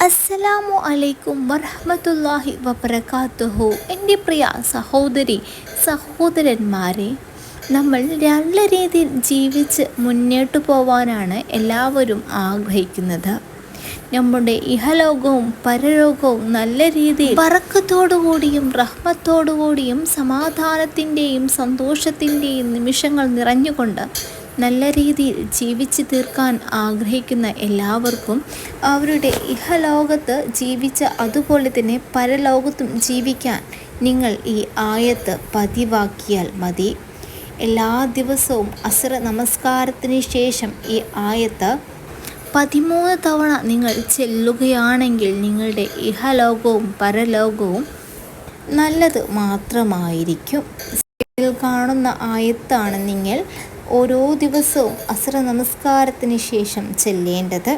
അസ്സലാമു അലൈക്കും വറഹമത്തല്ലാഹി വബർക്കാത്തുഹു എന്റെ പ്രിയ സഹോദരി സഹോദരന്മാരെ നമ്മൾ നല്ല രീതിയിൽ ജീവിച്ച് മുന്നോട്ട് പോവാനാണ് എല്ലാവരും ആഗ്രഹിക്കുന്നത്. നമ്മുടെ ഇഹലോകവും പരലോകവും നല്ല രീതിയിൽ പറക്കത്തോടുകൂടിയും റഹ്മത്തോടുകൂടിയും സമാധാനത്തിന്റെയും സന്തോഷത്തിന്റെയും നിമിഷങ്ങൾ നിറഞ്ഞുകൊണ്ട് നല്ല രീതിയിൽ ജീവിച്ചു തീർക്കാൻ ആഗ്രഹിക്കുന്ന എല്ലാവർക്കും അവരുടെ ഇഹലോകത്ത് ജീവിച്ച അതുപോലെ തന്നെ പരലോകത്തും ജീവിക്കാൻ നിങ്ങൾ ഈ ആയത്ത് പതിവാക്കിയാൽ മതി. എല്ലാ ദിവസവും അസുര നമസ്കാരത്തിന് ശേഷം ഈ ആയത്ത് പതിമൂന്ന് തവണ നിങ്ങൾ ചെല്ലുകയാണെങ്കിൽ നിങ്ങളുടെ ഇഹലോകവും പരലോകവും നല്ലത് മാത്രമായിരിക്കും. കാണുന്ന ആയത്താണ് നിങ്ങൾ ഓരോ ദിവസവും അസുര നമസ്കാരത്തിന് ശേഷം ചെല്ലേണ്ടത്.